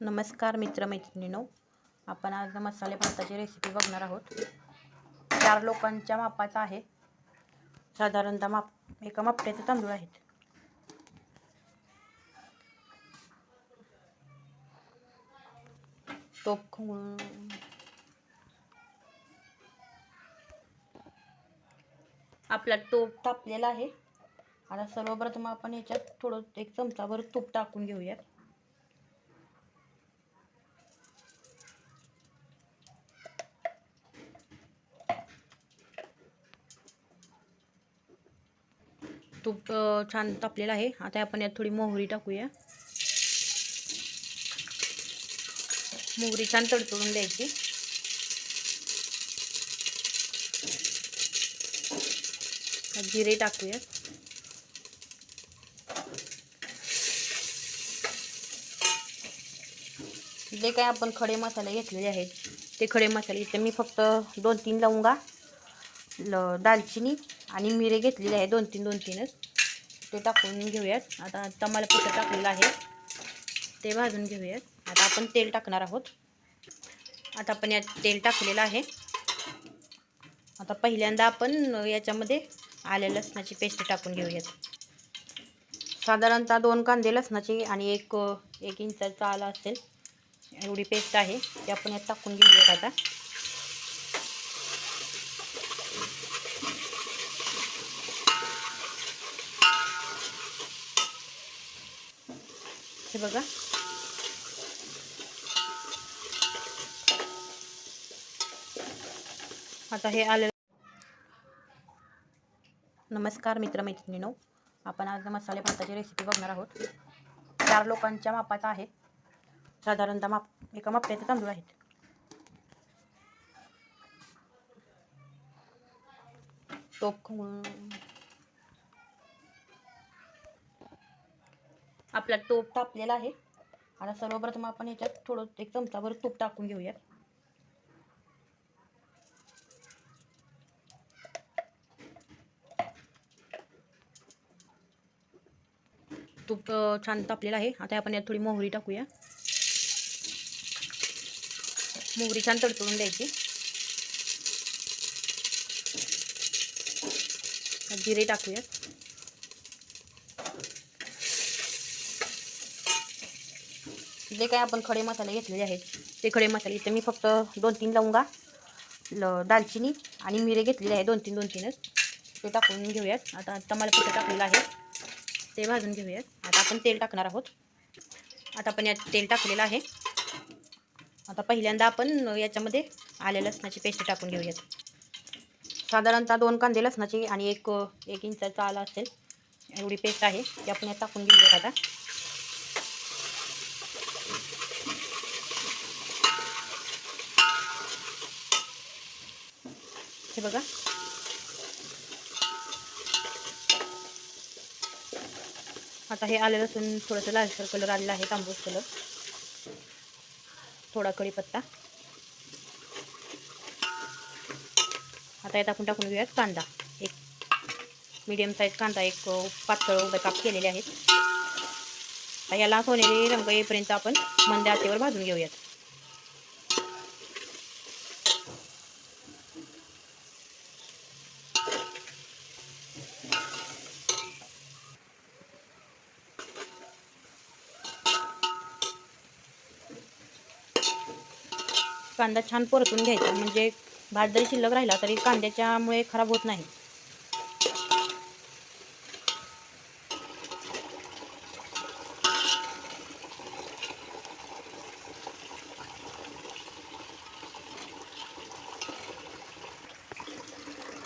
नमस्कार मित्रमैत्रिणींनो आपण आज मसाले भाताची रेसिपी बघणार आहोत. चार लोकांच्या मापाचा आहे. साधारणतः माप एका मापट्याचे तांदूळ आहेत. तोप खवळून. आपला तोप तापलेला आहे. आता सर्वप्रथम आपण याच्यात थोडं एक चमचाभर तूप टाकून घेऊयात. तूप छान तापलेलं आहे. आता आपण यात थोडी मोहरी टाकूया. मोहरी छान तडतडून द्यायची. जिरे टाकूया. जे काय आपण खडे मसाले घेतलेले आहेत ते खडे मसाले इथे मी फक्त दोन तीन लवंगा ल दालचिनी आणि मिरे घेतलेले आहे दोन तीन दोन तीनच ते टाकून घेऊयात. आता तमालपत्र टाकलेलं आहे. ते भाजून घेऊयात. आता आपण तेल टाकणार आहोत. आता आपण यात तेल टाकलेलं आहे. आता पहिल्यांदा आपण याच्यामध्ये आल्या लसणाची पेस्ट टाकून घेऊयात. साधारणतः दोन कांदे लसणाचे आणि एक एक इंचाचा आला असेल. एवढी पेस्ट आहे. ते आपण यात टाकून घेऊयात आता. हे बघा. आता हे आले नमस्कार मित्रमैत्रिणीनो आपण आज मसाले भाताची रेसिपी बघणार आहोत. चार लोकांच्या मापाचा आहे. साधारणतः माप एका माप्याचे तांदूळ आहेत. टोप आपला तूप तापलेला आहे. आता सर्वप्रथम आपण याच्यात थोडं एक चमचाभर तूप टाकून घेऊयात. तूप छान तापलेलं आहे. आता आपण यात थोडी मोहरी टाकूया. मोहरी छान तडतडून द्यायची. जिरे टाकूयात. जे काय आपण खडे मसाले घेतलेले आहेत ते खडे मसाले इथे मी फक्त दोन तीन लवंगा ल दालचिनी आणि मिरे घेतलेले आहे दोन तीन दोन तीनच ते टाकून घेऊयात. आता तमालपत्र टाकलेलं आहे. ते भाजून घेऊयात. आता आपण तेल टाकणार आहोत. आता आपण यात तेल टाकलेलं आहे. आता पहिल्यांदा आपण याच्यामध्ये आल्या लसणाची पेस्ट टाकून घेऊयात. साधारणतः दोन कांदे लसणाची आणि एक एक इंचाचा आला असेल एवढी पेस्ट आहे ती आपण यात टाकून घेऊयात आता. हे बघा. आता हे आलेलं असून थोडंसं लालसर कलर आलेला आहे तांबूस कलर थोडा कढीपत्ता. आता यात आपण टाकून घेऊयात कांदा. एक मीडियम साईज कांदा एक पातळ उभे काप केलेले आहेत. याला सोनेरी रंग येईपर्यंत आपण मंद आचेवर भाजून घेऊयात. कांदा छान परतून घ्यायचा. म्हणजे भात जरी शिल्लक राहिला तरी कांद्याच्यामुळे खराब होत नाही.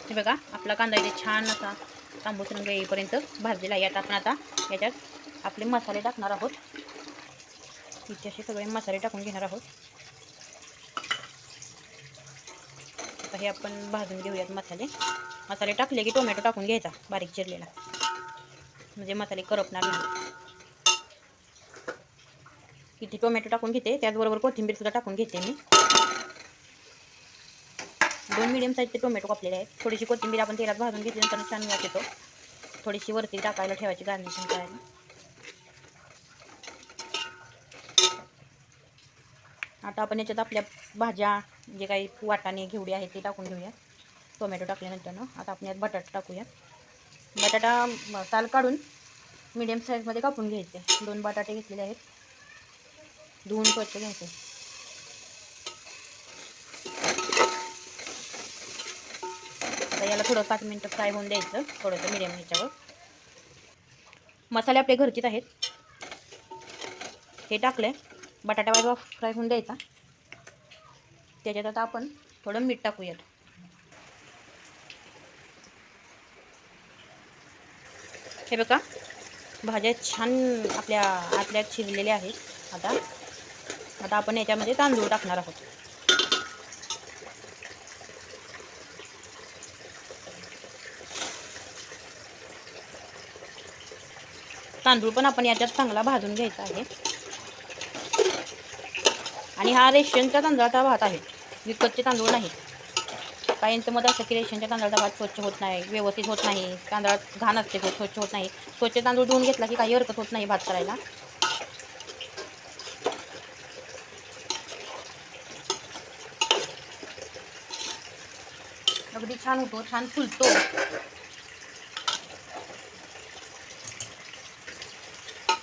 हे बघा आपला कांदा इथे छान असा तांबूस रंग येईपर्यंत भाजलेला आहे. आपण आता याच्यात आपले मसाले टाकणार आहोत. इथे असे सगळे मसाले टाकून घेणार आहोत. आता हे आपण भाजून घेऊयात मसाले. मसाले टाकले की टोमॅटो टाकून घ्यायचा बारीक चिरलेला. म्हणजे मसाले करपणार नाही. किती टोमॅटो टाकून घेते त्याचबरोबर कोथिंबीर सुद्धा टाकून घेते मी. दोन मिडियम साईजचे टोमॅटो कापलेले आहेत. थोडीशी कोथिंबीर आपण तेलात भाजून घेतल्यानंतर छान वाट येतो. थोडीशी वरती टाकायला ठेवायची गार्निशिंग करायला आता आपण याच्यात आपल्या भाज्या जे काही वाटाणे घेवडी आहेत ते टाकून घेऊया. टोमॅटो टाकल्यानंतर ना आता आपण यात बटाटा टाकूया. बटाटा साल काढून मीडियम साईजमध्ये कापून घ्यायचे. दोन बटाटे घेतलेले आहेत. धुवून स्वच्छ घ्यायचे. आता याला थोडं पाच मिनटं फ्राय होऊन द्यायचं. थोडंसं मिडियम ह्याच्यावर. मसाले आपले घरचेच आहेत. हे टाकले बटाटा बाजूला फ्राय होऊन द्यायचा. त्याच्यात आता आपण थोडं मीठ टाकूयात. हे बघा भाज्या छान आपल्या आतल्या शिजलेल्या आहेत. आता आता आपण याच्यामध्ये तांदूळ टाकणार आहोत. तांदूळ पण आपण याच्यात चांगला भाजून घ्यायचा आहे. आणि हा रेशनच्या तांदळाचा भात आहे. म्हणजे विकतचे तांदूळ नाही. काहींचं मत असतं की रेशनच्या तांदळाचा भात स्वच्छ होत नाही व्यवस्थित होत नाही तांदळात घाण असते स्वच्छ होत नाही. स्वच्छ तांदूळ धुवून घेतला की काही हरकत होत नाही भात करायला. अगदी छान होतो छान फुलतो.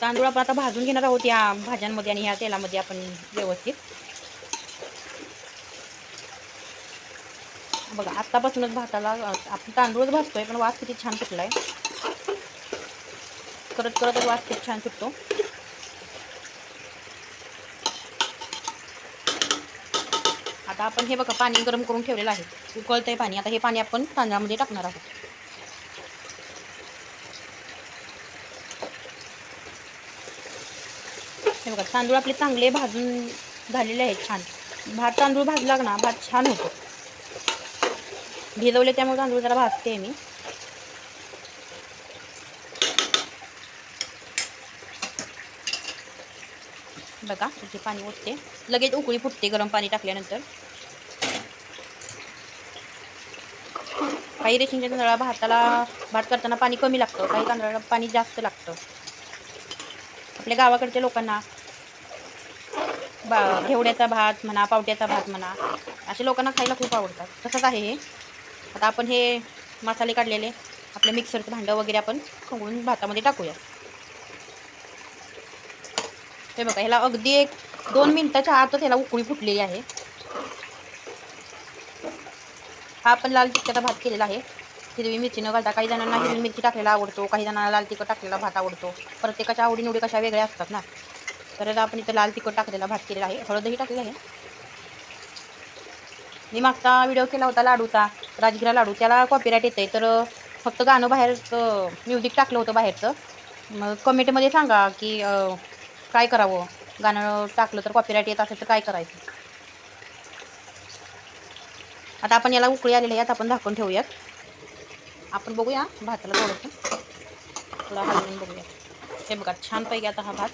तांदूळ आपण आता भाजून घेणार आहोत या भाज्यांमध्ये आणि ह्या तेलामध्ये आपण व्यवस्थित. बघा आत्तापासूनच भाताला आपण तांदूळच भाजतोय पण वास किती छान सुटलाय. करत करतच वास किती छान सुटतो. आता आपण हे बघा पाणी गरम करून ठेवलेलं आहे. उकळतंय पाणी. आता हे पाणी आपण तांदळामध्ये टाकणार आहोत. हे बघा तांदूळ आपले चांगले भाजून झालेले आहेत छान. भात तांदूळ भाजला ना भात छान होतो. भिजवले त्यामुळे तांदूळ जरा भाजते मी. बघा इथे पाणी ओतते. लगेच उकळी फुटते गरम पाणी टाकल्यानंतर. काही रेशीमच्या तांदळा भाताला भात करताना पाणी कमी लागतं काही तांदळाला पाणी जास्त लागतं. आपल्या गावाकडच्या लोकांना बा घेवड्याचा भात म्हणा पावट्याचा भात म्हणा असे लोकांना खायला खूप आवडतात. तसंच आहे हे. आता आपण हे मसाले काढलेले आपल्या मिक्सरचं भांडं वगैरे आपण खवळून भातामध्ये टाकूया. हे बघा ह्याला अगदी एक दोन मिनटाच्या आतच ह्याला उकळी फुटलेली आहे. हा आपण लाल तिखटाचा भात केलेला आहे. हिरवी मिरची न घालता काही जणांना हिरवी मिरची टाकलेला आवडतो काही जणांना लाल तिखट टाकलेला भात आवडतो. प्रत्येकाच्या आवडीनिवडी कशा वेगळ्या असतात ना. तर आपण इथं लाल तिखट टाकलेला भात केलेला आहे. हळदही टाकलेलं आहे. मी मागचा व्हिडिओ केला होता लाडूचा राजगिरा लाडू. त्याला कॉपीराईट येतं आहे तर फक्त गाणं बाहेरचं म्युझिक टाकलं होतं बाहेरचं. मग कमेंटमध्ये सांगा की काय करावं? गाणं टाकलं तर कॉपीराईट येत असेल तर काय करायचं? आता आपण याला उकळी आलेली आहे. आता आपण झाकून ठेवूयात. आपण बघूया भाताला थोडंसं थोडा हलवून बघूया. हे बघा छानपैकी आता हा भात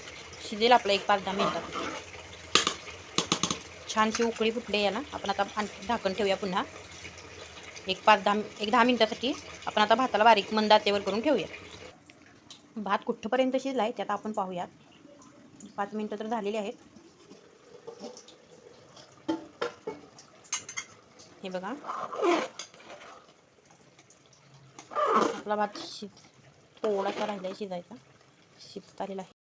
शिजेल आपला एक पाच दहा मिनटात छानशी उकळी फुटली याला आपण आता आणखी झाकण ठेवूया पुन्हा. एक पाच दहा एक दहा मिनटासाठी आपण आता भाताला बारीक मंद करून ठेवूया. भात कुठंपर्यंत शिजला आहे त्यात आपण पाहूयात. पाच मिनटं तर झालेली आहेत. हे बघा. आपला भात शिज थोडासा राहिला आहे शिजायचा. शिजत आलेला आहे.